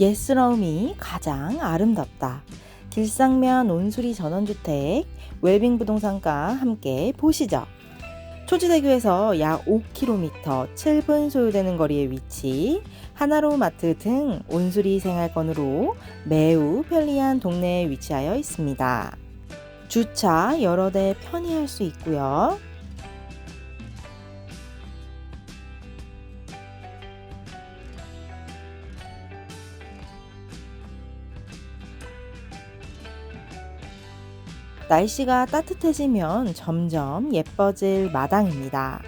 예스러움이 가장 아름답다. 길상면 온수리 전원주택 웰빙 부동산과 함께 보시죠. 초지대교에서 약 5km 7분 소요되는 거리에 위치, 하나로 마트 등 온수리 생활권으로 매우 편리한 동네에 위치하여 있습니다. 주차 여러 대 편히 할 수 있고요. 날씨가 따뜻해지면 점점 예뻐질 마당입니다.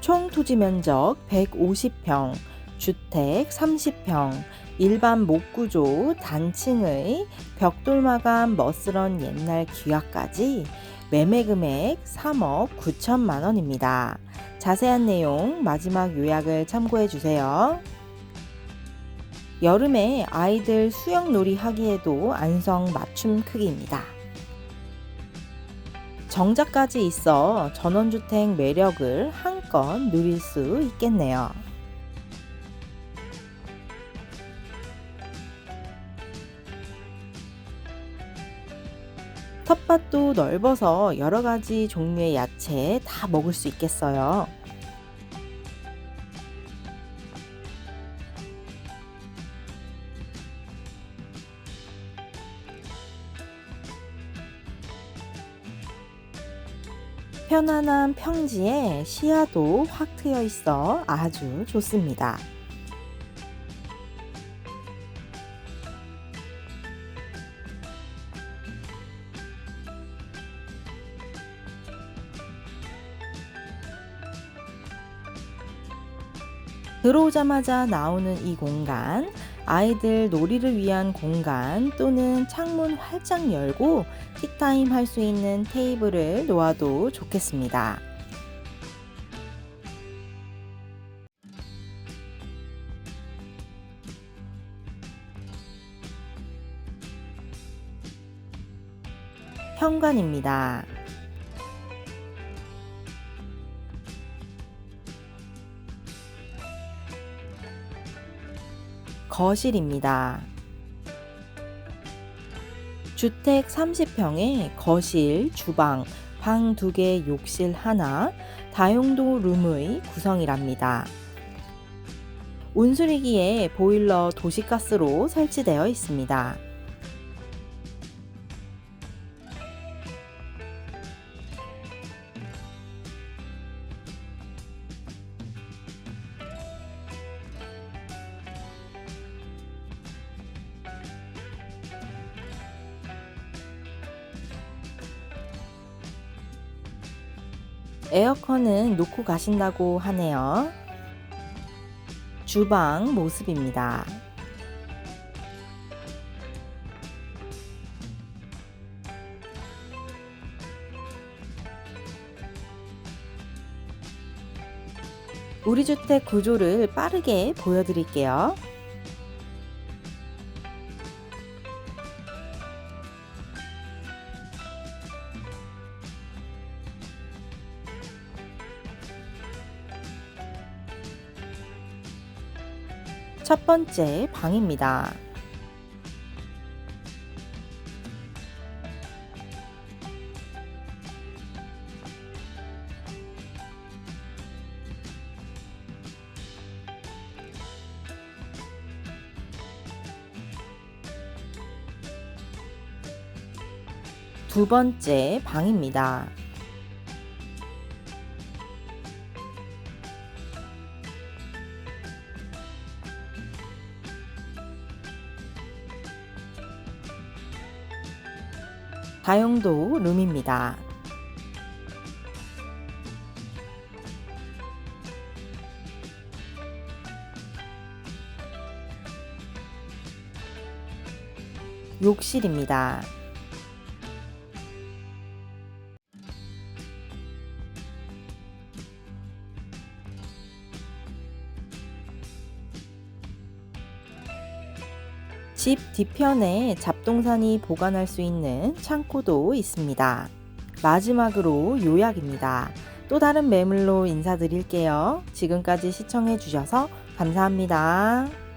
총 토지 면적 150평, 주택 30평, 일반 목구조 단층의 벽돌 마감 머스런 옛날 기와까지 매매 금액 3억 9천만 원입니다. 자세한 내용 마지막 요약을 참고해 주세요. 여름에 아이들 수영놀이 하기에도 안성 맞춤 크기입니다. 정자까지 있어 전원주택 매력을 한껏 누릴 수 있겠네요. 텃밭도 넓어서 여러 가지 종류의 야채 다 먹을 수 있겠어요. 편안한 평지에 시야도 확 트여 있어 아주 좋습니다. 들어오자마자 나오는 이 공간, 아이들 놀이를 위한 공간 또는 창문 활짝 열고 티타임 할 수 있는 테이블을 놓아도 좋겠습니다. 현관입니다. 거실입니다. 주택 30평에 거실, 주방, 방 2개, 욕실 하나, 다용도 룸의 구성이랍니다. 온수리기에 보일러 도시가스로 설치되어 있습니다. 에어컨은 놓고 가신다고 하네요. 주방 모습입니다. 우리 주택 구조를 빠르게 보여드릴게요. 첫 번째 방입니다. 두 번째 방입니다. 다용도 룸입니다. 욕실입니다. 집 뒤편에 잡동사니 보관할 수 있는 창고도 있습니다. 마지막으로 요약입니다. 또 다른 매물로 인사드릴게요. 지금까지 시청해 주셔서 감사합니다.